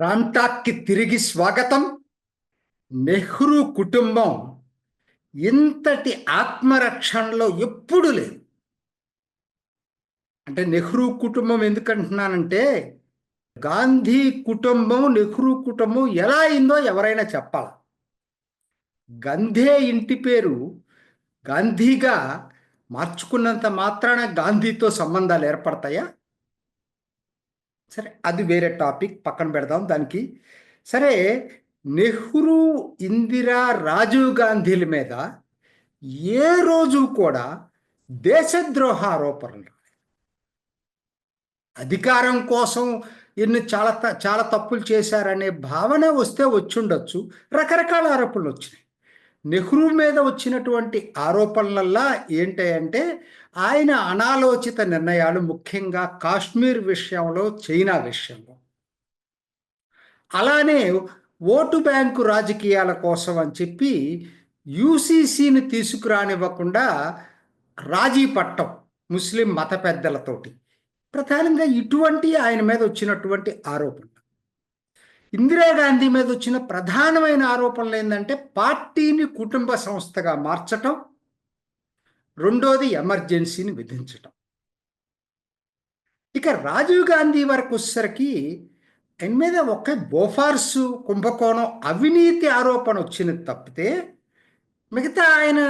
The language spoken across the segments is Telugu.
రామ్టాక్కి తిరిగి స్వాగతం. నెహ్రూ కుటుంబం ఇంతటి ఆత్మరక్షణలో ఎప్పుడు లేదు. అంటే నెహ్రూ కుటుంబం ఎందుకంటున్నానంటే గాంధీ కుటుంబం నెహ్రూ కుటుంబం ఎలా అయిందో ఎవరైనా చెప్పాలి. గంధే ఇంటి పేరు గాంధీగా మార్చుకున్నంత మాత్రాన గాంధీతో సంబంధాలు ఏర్పడతాయా? సరే అది వేరే టాపిక్ పక్కన పెడదాం దానికి. సరే నెహ్రూ ఇందిరా రాజీవ్ గాంధీల మీద ఏ రోజు కూడా దేశద్రోహ ఆరోపణలు అధికారం కోసం ఎన్ని చాలా చాలా తప్పులు చేశారనే భావన వస్తే వచ్చుండొచ్చు. రకరకాల ఆరోపణలు వచ్చినాయి. నెహ్రూ మీద వచ్చినటువంటి ఆరోపణలల్లా ఏంటంటే ఆయన అనాలోచిత నిర్ణయాలు ముఖ్యంగా కాశ్మీర్ విషయంలో చైనా విషయంలో. అలానే ఓటు బ్యాంకు రాజకీయాల కోసం అని చెప్పి యూసీసీని తీసుకురానివ్వకుండా రాజీ పట్టం ముస్లిం మత పెద్దలతోటి. ప్రధానంగా ఇటువంటి ఆయన మీద వచ్చినటువంటి ఆరోపణలు. ఇందిరాగాంధీ మీద వచ్చిన ప్రధానమైన ఆరోపణలు ఏంటంటే పార్టీని కుటుంబ సంస్థగా మార్చటం రెండోది ఎమర్జెన్సీని విధించటం. ఇక రాజీవ్ గాంధీ వరకు వచ్చేసరికి ఆయన మీద ఒకే బోఫార్స్ కుంభకోణం అవినీతి ఆరోపణ వచ్చినది తప్పితే మిగతా ఆయన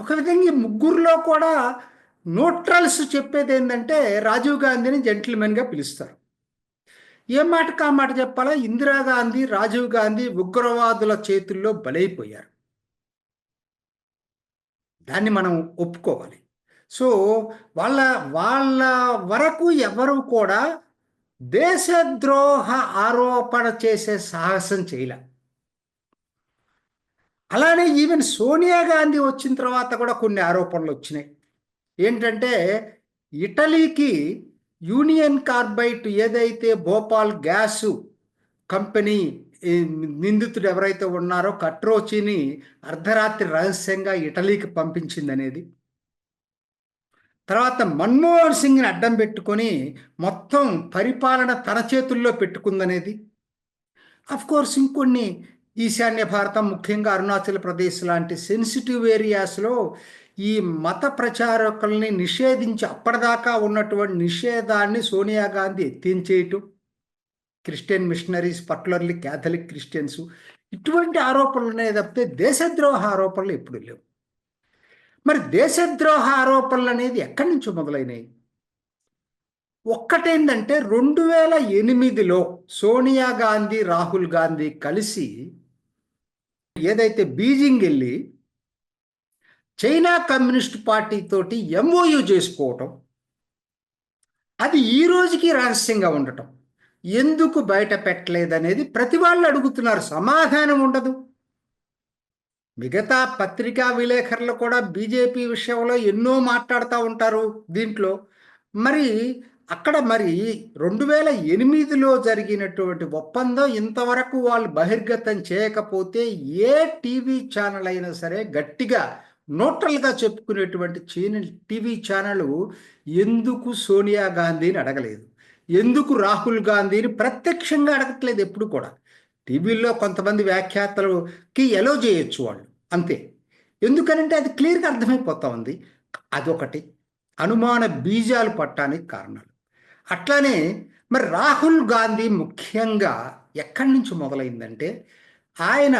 ఒక విధంగా ముగ్గురులో కూడా న్యూట్రల్స్ చెప్పేది ఏంటంటే రాజీవ్ గాంధీని జెంటిల్మెన్గా పిలుస్తారు. ఏ మాటకు కా మాట చెప్పాలా? ఇందిరాగాంధీ రాజీవ్ గాంధీ ఉగ్రవాదుల చేతుల్లో బలైపోయారు. దాన్ని మనం ఒప్పుకోవాలి. సో వాళ్ళ వాళ్ళ వరకు ఎవరు కూడా దేశద్రోహ ఆరోపణ చేసే సాహసం చేయలే. అలానే ఈవెన్ సోనియా గాంధీ వచ్చిన తర్వాత కూడా కొన్ని ఆరోపణలు వచ్చినాయి. ఏంటంటే ఇటలీకి యూనియన్ కార్బైట్ ఏదైతే భోపాల్ గ్యాసు కంపెనీ నిందితుడు ఎవరైతే ఉన్నారో కట్రోచిని అర్ధరాత్రి రహస్యంగా ఇటలీకి పంపించిందనేది. తర్వాత మన్మోహన్ సింగ్ని అడ్డం పెట్టుకొని మొత్తం పరిపాలన తన చేతుల్లో పెట్టుకుందనేది. కోర్స్ ఇంకొన్ని ఈశాన్య భారతం ముఖ్యంగా అరుణాచల్ ప్రదేశ్ లాంటి సెన్సిటివ్ ఏరియాస్లో ఈ మత ప్రచారకుల్ని నిషేధించి అప్పటిదాకా ఉన్నటువంటి నిషేధాన్ని Sonia Gandhi ఎత్తించేయటం Christian missionaries particularly Catholic Christians ఇటువంటి ఆరోపణలు ఉన్నాయి తప్పితే దేశద్రోహ ఆరోపణలు ఎప్పుడు లేవు. మరి దేశద్రోహ ఆరోపణలు అనేది ఎక్కడి నుంచి మొదలైనవి ఒక్కటేంటంటే రెండు వేల ఎనిమిదిలో సోనియా గాంధీ రాహుల్ గాంధీ కలిసి ఏదైతే బీజింగ్ వెళ్ళి చైనా కమ్యూనిస్ట్ పార్టీ తోటి ఎంఓయూ చేసుకోవటం అది ఈ రోజుకి రహస్యంగా ఉండటం. ఎందుకు బయట పెట్టలేదనేది ప్రతి వాళ్ళు అడుగుతున్నారు. సమాధానం ఉండదు. మిగతా పత్రికా విలేకరులు కూడా బీజేపీ విషయంలో ఎన్నో మాట్లాడుతూ ఉంటారు దీంట్లో. మరి అక్కడ మరి రెండు వేల ఎనిమిదిలో జరిగినటువంటి ఒప్పందం ఇంతవరకు వాళ్ళు బహిర్గతం చేయకపోతే ఏ టీవీ ఛానల్ అయినా సరే గట్టిగా న్యూట్రల్గా చెప్పుకునేటువంటి ఛానల్ టీవీ ఛానల్ ఎందుకు సోనియా గాంధీని అడగలేదు? ఎందుకు రాహుల్ గాంధీని ప్రత్యక్షంగా అడగట్లేదు ఎప్పుడు కూడా? టీవీల్లో కొంతమంది వ్యాఖ్యాతలకి ఎలో చేయొచ్చు వాళ్ళు అంతే. ఎందుకనంటే అది క్లియర్గా అర్థమైపోతా ఉంది. అదొకటి. అనుమాన బీజాలు పట్టడానికి కారణాలు. అట్లానే మరి రాహుల్ గాంధీ ముఖ్యంగా ఎక్కడి నుంచి మొదలైందంటే ఆయన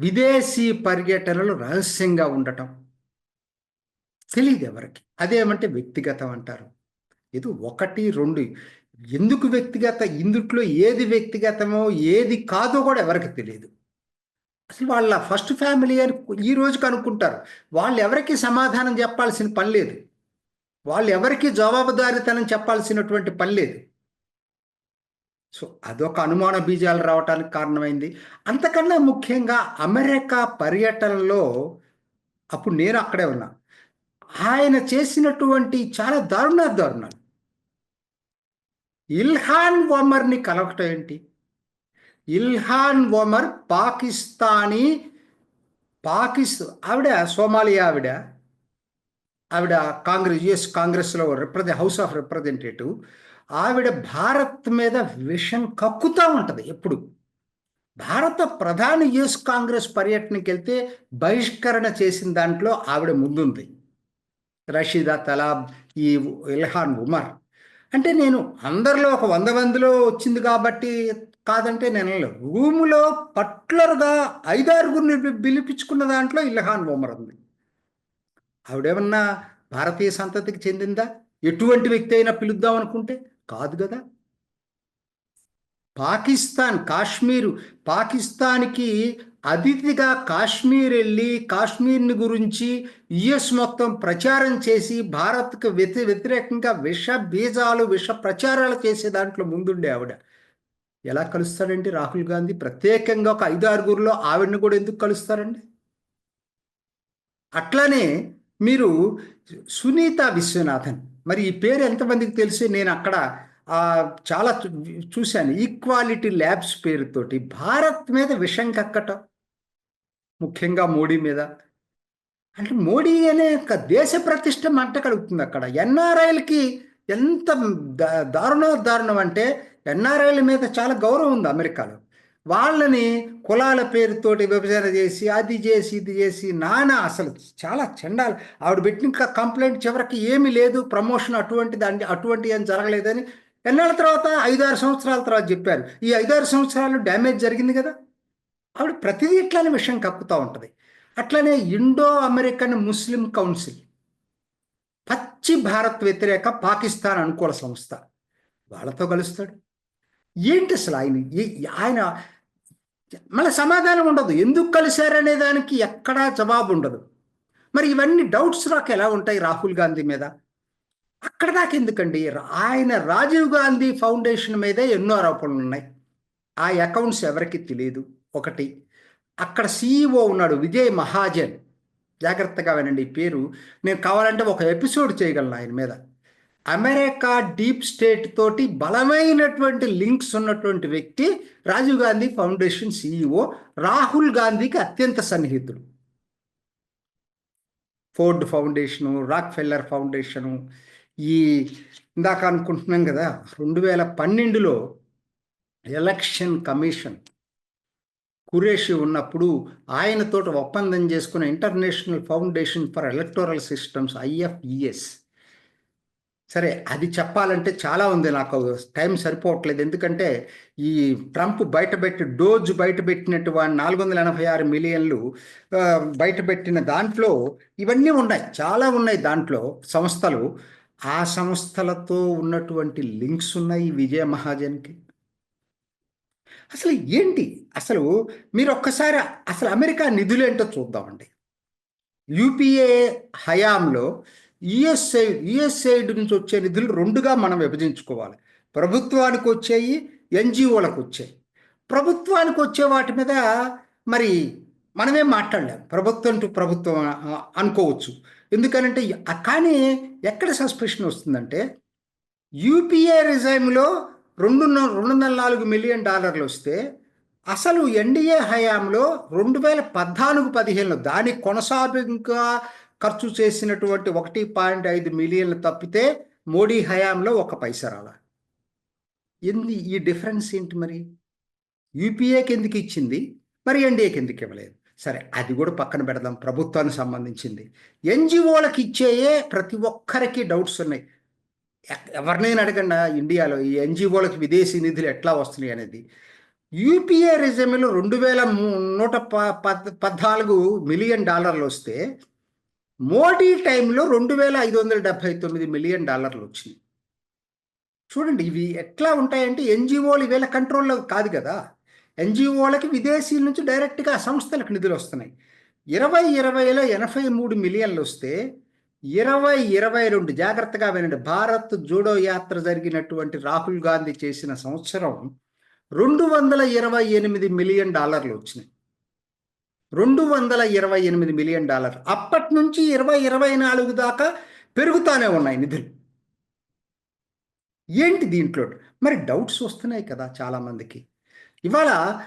విదేశీ పర్యటనలు రహస్యంగా ఉండటం. తెలియదు ఎవరికి అదేమంటే వ్యక్తిగతం అంటారు. ఇది ఒకటి రెండు. ఎందుకు వ్యక్తిగత? ఇందుట్లో ఏది వ్యక్తిగతమో ఏది కాదో కూడా ఎవరికి తెలియదు అసలు వాళ్ళ ఫస్ట్ ఫ్యామిలీ అని ఈ రోజుకి అనుకుంటారు వాళ్ళు ఎవరికి సమాధానం చెప్పాల్సిన పని లేదు? వాళ్ళు ఎవరికి జవాబుదారితనం చెప్పాల్సినటువంటి పని లేదు? సో అదొక అనుమాన బీజాలు రావడానికి కారణమైంది. అంతకన్నా ముఖ్యంగా అమెరికా పర్యటనలో అప్పుడు నేను అక్కడే ఉన్నా. ఆయన చేసినటువంటి చాలా దారుణ దారుణాలు. ఇల్హాన్ ఒమర్ని కలవటం ఏంటి? ఇల్హాన్ ఒమర్ పాకిస్తానీ పాకిస్తా ఆవిడ సోమాలియా ఆవిడ ఆవిడ కాంగ్రెస్ యుఎస్ కాంగ్రెస్లో రిప్రజెంట్ హౌస్ ఆఫ్ రిప్రజెంటేటివ్. ఆవిడ భారత్ మీద విషం కక్కుతూ ఉంటుంది ఎప్పుడు. భారత ప్రధాని యుఎస్ కాంగ్రెస్ పర్యటనకి వెళ్తే బహిష్కరణ చేసిన దాంట్లో ఆవిడ ముందుంది. రషీదా తలాబ్ ఈ ఇల్హాన్ ఉమర్. అంటే నేను అందరిలో ఒక వంద మందిలో వచ్చింది కాబట్టి కాదంటే నేను రూములో పట్లర్గా ఐదారుగురిని పిలిపించుకున్న దాంట్లో ఇల్హాన్ ఉమర్ ఉంది. ఆవిడేమన్నా భారతీయ సంతతికి చెందిందా? ఎటువంటి వ్యక్తి అయినా పిలుద్దాం అనుకుంటే కాదు కదా? పాకిస్తాన్ కాశ్మీరు పాకిస్తాన్కి అతిథిగా కాశ్మీర్ వెళ్ళి కాశ్మీర్ని గురించి యుఎస్ మొత్తం ప్రచారం చేసి భారత్కు వ్యతి వ్యతిరేకంగా విష బీజాలు విష ప్రచారాలు చేసే దాంట్లో ముందుండే ఆవిడ. ఎలా కలుస్తాడండి రాహుల్ గాంధీ? ప్రత్యేకంగా ఒక ఐదు ఆరుగురిలో ఆవిడని కూడా ఎందుకు కలుస్తారండి? అట్లానే మీరు సునీత విశ్వనాథన్ మరి ఈ పేరు ఎంతమందికి తెలిసి? నేను అక్కడ చాలా చూశాను. ఈక్వాలిటీ ల్యాబ్స్ పేరుతోటి భారత్ మీద విషం కక్కటం. ముఖ్యంగా మోడీ మీద. అంటే మోడీ అనే ఒక దేశ ప్రతిష్ట మంట కలుగుతుంది అక్కడ. ఎన్ఆర్ఐలకి ఎంత దారుణ దారుణం అంటే ఎన్ఆర్ఐల మీద చాలా గౌరవం ఉంది అమెరికాలో. వాళ్ళని కులాల పేరుతోటి విభజన చేసి అది చేసి ఇది చేసి నానా అసలు చాలా చెండాలి. ఆవిడ పెట్టిన కంప్లైంట్ చివరికి ఏమీ లేదు. ప్రమోషన్ అటువంటి అండి అటువంటి ఏం జరగలేదని ఎన్నాళ్ళ తర్వాత? ఐదారు సంవత్సరాల తర్వాత చెప్పారు. ఈ ఐదారు సంవత్సరాలు డ్యామేజ్ జరిగింది కదా. ఆవిడ ప్రతిదీ ఇట్లానే విషయం కక్కుతూ ఉంటుంది. అట్లనే ఇండో అమెరికన్ ముస్లిం కౌన్సిల్ పచ్చి భారత్ వ్యతిరేక పాకిస్తాన్ అనుకూల సంస్థ వాళ్ళతో కలుస్తాడు. ఏంటి అసలు ఆయన? ఆయన మళ్ళీ సమాధానం ఉండదు. ఎందుకు కలిశారనే దానికి ఎక్కడా జవాబు ఉండదు. మరి ఇవన్నీ డౌట్స్ నాకు ఎలా ఉంటాయి రాహుల్ గాంధీ మీద? అక్కడ దాకా ఎందుకండి? ఆయన రాజీవ్ గాంధీ ఫౌండేషన్ మీదే ఎన్నో ఆరోపణలు ఉన్నాయి. ఆ అకౌంట్స్ ఎవరికి తెలియదు. ఒకటి అక్కడ సీఈఓ ఉన్నాడు విజయ్ మహాజన్. జాగ్రత్తగా వినండి పేరు. నేను కావాలంటే ఒక ఎపిసోడ్ చేయగలను ఆయన మీద. అమెరికా డీప్ స్టేట్ తోటి బలమైనటువంటి లింక్స్ ఉన్నటువంటి వ్యక్తి రాజీవ్ గాంధీ ఫౌండేషన్ సిఇఓ రాహుల్ గాంధీకి అత్యంత సన్నిహితుడు. Ford foundation Rockefeller foundation ఈ ఇందాక అనుకుంటున్నాం కదా రెండు వేల పన్నెండులో ఎలక్షన్ కమిషన్ కురేషి ఉన్నప్పుడు ఆయనతో ఒప్పందం చేసుకున్న international foundation for electoral systems IFES. సరే అది చెప్పాలంటే చాలా ఉంది. నాకు టైం సరిపోవట్లేదు. ఎందుకంటే ఈ ట్రంప్ బయటపెట్టి డోజ్ బయటపెట్టినట్టు నాలుగు వందల ఎనభై ఆరు మిలియన్లు బయటపెట్టిన దాంట్లో ఇవన్నీ ఉన్నాయి. చాలా ఉన్నాయి దాంట్లో సంస్థలు. ఆ సంస్థలతో ఉన్నటువంటి లింక్స్ ఉన్నాయి విజయ మహాజన్కి. అసలు ఏంటి? అసలు మీరు ఒక్కసారి అసలు అమెరికా నిధులు ఏంటో చూద్దామండి. యూపీఏ హయాంలో యుఎస్ఐ యుఎస్ఐడ్ నుంచి వచ్చే నిధులు రెండుగా మనం విభజించుకోవాలి. ప్రభుత్వానికి వచ్చేవి ఎన్జిఓలకు వచ్చాయి. ప్రభుత్వానికి వచ్చే వాటి మీద మరి మనమే మాట్లాడలేం. ప్రభుత్వం టు ప్రభుత్వం అనుకోవచ్చు. ఎందుకనంటే కానీ ఎక్కడ సస్పెషన్ వస్తుందంటే యూపీఏ రిజైమ్లో రెండు రెండు వందల నాలుగు మిలియన్ డాలర్లు వస్తే అసలు ఎన్డీఏ హయాంలో రెండు వేల పద్నాలుగు పదిహేనులో దాని కొనసాగింపుగా ఖర్చు చేసినటువంటి ఒకటి పాయింట్ ఐదు మిలియన్లు తప్పితే మోడీ హయాంలో ఒక పైసా రాల. ఎందు ఈ డిఫరెన్స్ ఏంటి మరి? యూపీఏకి ఎందుకు ఇచ్చింది? మరి ఎన్డీఏకి ఎందుకు ఇవ్వలేదు? సరే అది కూడా పక్కన పెడదాం. ప్రభుత్వానికి సంబంధించింది. ఎన్జిఓలకు ఇచ్చేయే ప్రతి ఒక్కరికి డౌట్స్ ఉన్నాయి. ఎవరినైనా అడగండి ఇండియాలో ఈ ఎన్జిఓలకు విదేశీ నిధులు ఎట్లా వస్తున్నాయి అనేది. యూపీఏ రిజమ్లో రెండు వేల నూట పద్నాలుగు మిలియన్ డాలర్లు వస్తే మోడీ టైంలో రెండు వేల ఐదు వందల డెబ్బై తొమ్మిది మిలియన్ డాలర్లు వచ్చినాయి. చూడండి ఇవి ఎట్లా ఉంటాయంటే ఎన్జిఓలు ఇవేళ కంట్రోల్లో కాదు కదా. ఎన్జిఓలకి విదేశీల నుంచి డైరెక్ట్గా సంస్థలకు నిధులు వస్తున్నాయి. ఇరవై ఇరవైలో ఎనభై మూడు మిలియన్లు వస్తే ఇరవై ఇరవై రెండు జాగ్రత్తగా వినండి. భారత్ జూడో యాత్ర జరిగినటువంటి రాహుల్ గాంధీ చేసిన సంవత్సరం రెండు వందల ఇరవై ఎనిమిది మిలియన్ డాలర్లు వచ్చినాయి. రెండు వందల ఇరవై ఎనిమిది మిలియన్ డాలర్. అప్పటి నుంచి ఇరవై ఇరవై నాలుగు దాకా పెరుగుతానే ఉన్నాయి నిధులు. ఏంటి దీంట్లో? మరి డౌట్స్ వస్తున్నాయి కదా చాలామందికి. ఇవాళ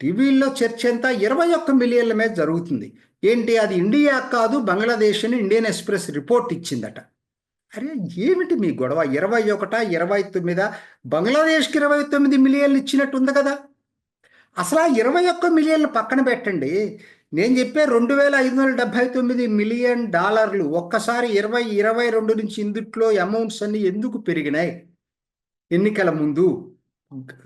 టీవీల్లో చర్చ అంతా ఇరవై ఒక్క మిలియన్ల మీద జరుగుతుంది. ఏంటి? అది ఇండియా కాదు బంగ్లాదేశ్ అని ఇండియన్ ఎక్స్ప్రెస్ రిపోర్ట్ ఇచ్చిందట. అరే ఏమిటి మీ గొడవ? ఇరవై ఒకట ఇరవై తొమ్మిదా? బంగ్లాదేశ్కి ఇరవై తొమ్మిది మిలియన్లు ఇచ్చినట్టు ఉంది కదా. అసలు ఆ ఇరవై ఒక్క మిలియన్లు పక్కన పెట్టండి. నేను చెప్పే రెండు వేల ఐదు వందల డెబ్బై తొమ్మిది మిలియన్ డాలర్లు ఒక్కసారి ఇరవై ఇరవై రెండు నుంచి ఇందుట్లో అమౌంట్స్ అన్ని ఎందుకు పెరిగినాయి? ఎన్నికల ముందు.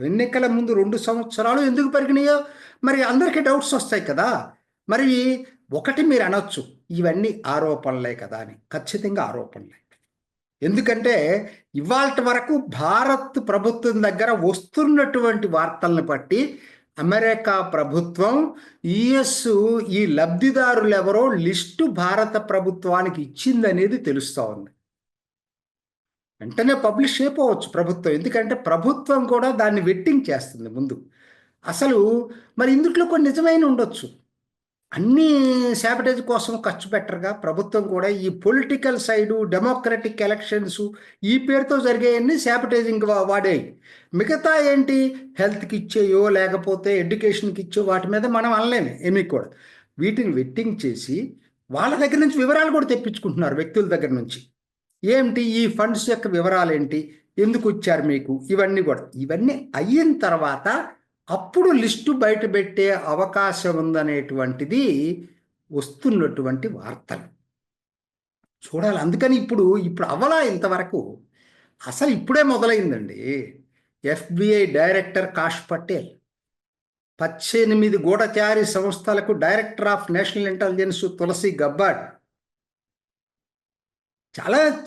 ఎన్నికల ముందు రెండు సంవత్సరాలు ఎందుకు పెరిగినాయో? మరి అందరికీ డౌట్స్ వస్తాయి కదా. మరి ఒకటి మీరు అనొచ్చు ఇవన్నీ ఆరోపణలే కదా అని. ఖచ్చితంగా ఆరోపణలే. ఎందుకంటే ఇవాళ వరకు భారత్ ప్రభుత్వం దగ్గర వస్తున్నటువంటి వార్తలను బట్టి అమెరికా ప్రభుత్వం యుఎస్ ఈ లబ్ధిదారులు ఎవరో లిస్టు భారత ప్రభుత్వానికి ఇచ్చిందనేది తెలుస్తూ ఉంది వెంటనే పబ్లిష్ అయిపోవచ్చు ప్రభుత్వం. ఎందుకంటే ప్రభుత్వం కూడా దాన్ని వెట్టింగ్ చేస్తుంది ముందు. అసలు మరి ఇందుట్లో కొన్ని నిజమైన ఉండొచ్చు. అన్ని శాబిటేజ్ కోసం ఖర్చు పెట్టరుగా. ప్రభుత్వం కూడా ఈ పొలిటికల్ సైడు డెమోక్రటిక్ ఎలక్షన్స్ ఈ పేరుతో జరిగేవన్నీ శాబిటైజింగ్ వాడేవి మిగతా ఏంటి? హెల్త్కి ఇచ్చేయో లేకపోతే ఎడ్యుకేషన్కి ఇచ్చో వాటి మీద మనం అనలేము ఏమీ కూడా. వీటిని వెట్టింగ్ చేసి వాళ్ళ దగ్గర నుంచి వివరాలు కూడా తెప్పించుకుంటున్నారు వ్యక్తుల దగ్గర నుంచి. ఏంటి ఈ ఫండ్స్ యొక్క వివరాలు ఏంటి? ఎందుకు ఇచ్చారు మీకు? ఇవన్నీ కూడా. ఇవన్నీ అయిన తర్వాత అప్పుడు లిస్టు బయట పెట్టే అవకాశం ఉందనేటువంటిది వస్తున్నటువంటి వార్తలు. చూడాలి. అందుకని ఇప్పుడు ఇప్పుడు అవలా ఇంతవరకు. అసలు ఇప్పుడే మొదలైందండి. FBI director Kash Patel. పద్దెనిమిది గూఢచారి సంస్థలకు director of national intelligence Tulsi Gabbard. చాలా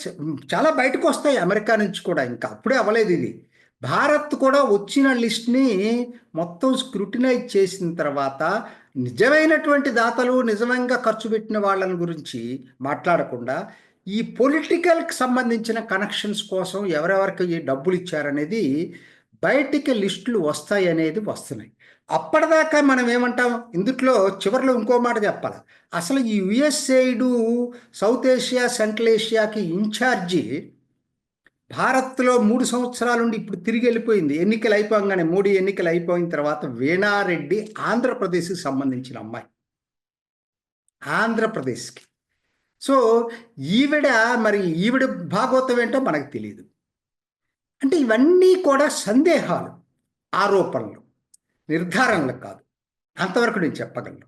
చాలా బయటకు వస్తాయి అమెరికా నుంచి కూడా. ఇంకా అప్పుడే అవ్వలేదు ఇది. భారత్ కూడా వచ్చిన లిస్ట్ని మొత్తం స్క్రూటినైజ్ చేసిన తర్వాత నిజమైనటువంటి దాతలు నిజంగా ఖర్చు పెట్టిన వాళ్ళని గురించి మాట్లాడకుండా ఈ పొలిటికల్కి సంబంధించిన కనెక్షన్స్ కోసం ఎవరెవరికి ఈ డబ్బులు ఇచ్చారనేది బయటికి లిస్టులు వస్తాయి అనేది వస్తున్నాయి. అప్పటిదాకా మనం ఏమంటాం? ఇందుట్లో చివరిలో ఇంకో మాట చెప్పాలి. అసలు ఈ యుఎస్ఏడు సౌత్ ఏషియా సెంట్రల్ ఏషియాకి ఇన్ఛార్జి భారత్లో మూడు సంవత్సరాల నుండి ఇప్పుడు తిరిగి వెళ్ళిపోయింది. ఎన్నికలు అయిపోగానే మూడు ఎన్నికలు అయిపోయిన తర్వాత వీణారెడ్డి ఆంధ్రప్రదేశ్కి సంబంధించిన అమ్మాయి. ఆంధ్రప్రదేశ్కి. సో ఈవిడ మరి ఈవిడ భాగవతం ఏంటో మనకు తెలియదు అంటే ఇవన్నీ కూడా సందేహాలు ఆరోపణలు నిర్ధారణలు కాదు. అంతవరకు నేను చెప్పగలను.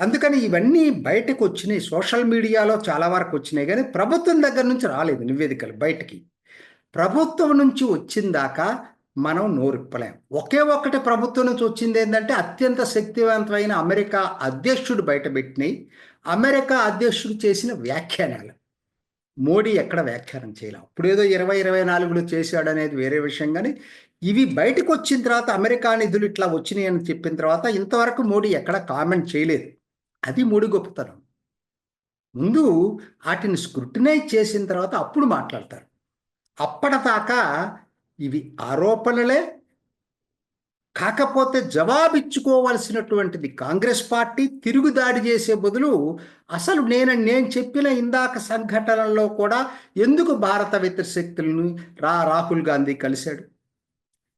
అందుకని ఇవన్నీ బయటకు వచ్చినాయి. సోషల్ మీడియాలో చాలా వరకు వచ్చినాయి కానీ ప్రభుత్వం దగ్గర నుంచి రాలేదు నివేదికలు బయటికి. ప్రభుత్వం నుంచి వచ్చిందాక మనం నోరిప్పలేం. ఒకే ఒక్కటి ప్రభుత్వం నుంచి వచ్చింది ఏంటంటే అత్యంత శక్తివంతమైన అమెరికా అధ్యక్షుడు బయటపెట్టినాయి. అమెరికా అధ్యక్షుడు చేసిన వ్యాఖ్యానాలు. మోడీ ఎక్కడ వ్యాఖ్యానం చేయలేం. అప్పుడు ఏదో ఇరవై ఇరవై నాలుగులో చేశాడు అనేది వేరే విషయం కానీ ఇవి బయటకు వచ్చిన తర్వాత అమెరికా నిధులు ఇట్లా వచ్చినాయి అని చెప్పిన తర్వాత ఇంతవరకు మోడీ ఎక్కడ కామెంట్ చేయలేదు. అది మోడీ గొప్పతనం. ముందు వాటిని స్క్రూటినైజ్ చేసిన తర్వాత అప్పుడు మాట్లాడతారు. అప్పటిదాకా ఇవి ఆరోపణలే. కాకపోతే జవాబిచ్చుకోవలసినటువంటిది కాంగ్రెస్ పార్టీ తిరుగుదాడి చేసే బదులు అసలు నేను నేను చెప్పిన ఇందాక సంఘటనలో కూడా ఎందుకు భారత వ్యతిరేక శక్తులను రా రాహుల్ గాంధీ కలిశాడు?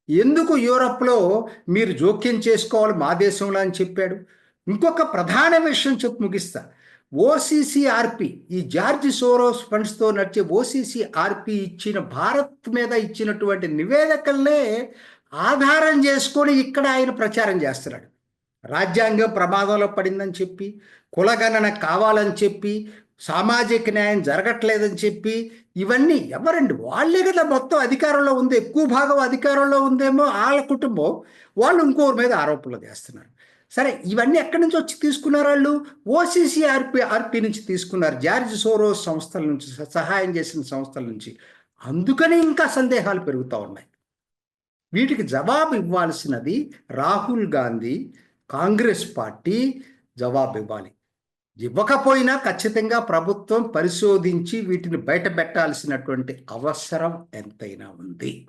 ఎందుకు యూరప్లో మీరు జోక్యం చేసుకోవాలి మా దేశంలో అని చెప్పాడు? ఇంకొక ప్రధాన విషయం చెప్పి ముగిస్తా. ఓసీసీఆర్పి ఈ జార్జ్ సోరోస్ ఫండ్స్తో నడిచే ఓసీసీఆర్పి ఇచ్చిన భారత్ మీద ఇచ్చినటువంటి నివేదికలనే ఆధారం చేసుకొని ఇక్కడ ఆయన ప్రచారం చేస్తున్నాడు. రాజ్యాంగం ప్రమాదంలో పడిందని చెప్పి కులగణన కావాలని చెప్పి సామాజిక న్యాయం జరగట్లేదని చెప్పి ఇవన్నీ ఎవరండి? వాళ్ళే కదా మొత్తం అధికారంలో ఉంది ఎక్కువ భాగం అధికారంలో ఉందేమో వాళ్ళ కుటుంబం. వాళ్ళు ఇంకోరి మీద ఆరోపణలు చేస్తున్నారు. సరే ఇవన్నీ ఎక్కడి నుంచి వచ్చి తీసుకున్నారు వాళ్ళు? ఓసీసీ ఆర్పి ఆర్పి నుంచి తీసుకున్నారు. జార్జ్ సోరోస్ సంస్థల నుంచి సహాయం చేసిన సంస్థల నుంచి. అందుకని ఇంకా సందేహాలు పెరుగుతూ ఉన్నాయి. వీటికి జవాబు ఇవ్వాల్సినది రాహుల్ గాంధీ కాంగ్రెస్ పార్టీ జవాబు ఇవ్వాలి. ఇవ్వకపోయినా ఖచ్చితంగా ప్రభుత్వం పరిశోధించి వీటిని బయట పెట్టాల్సినటువంటి అవసరం ఎంతైనా ఉంది.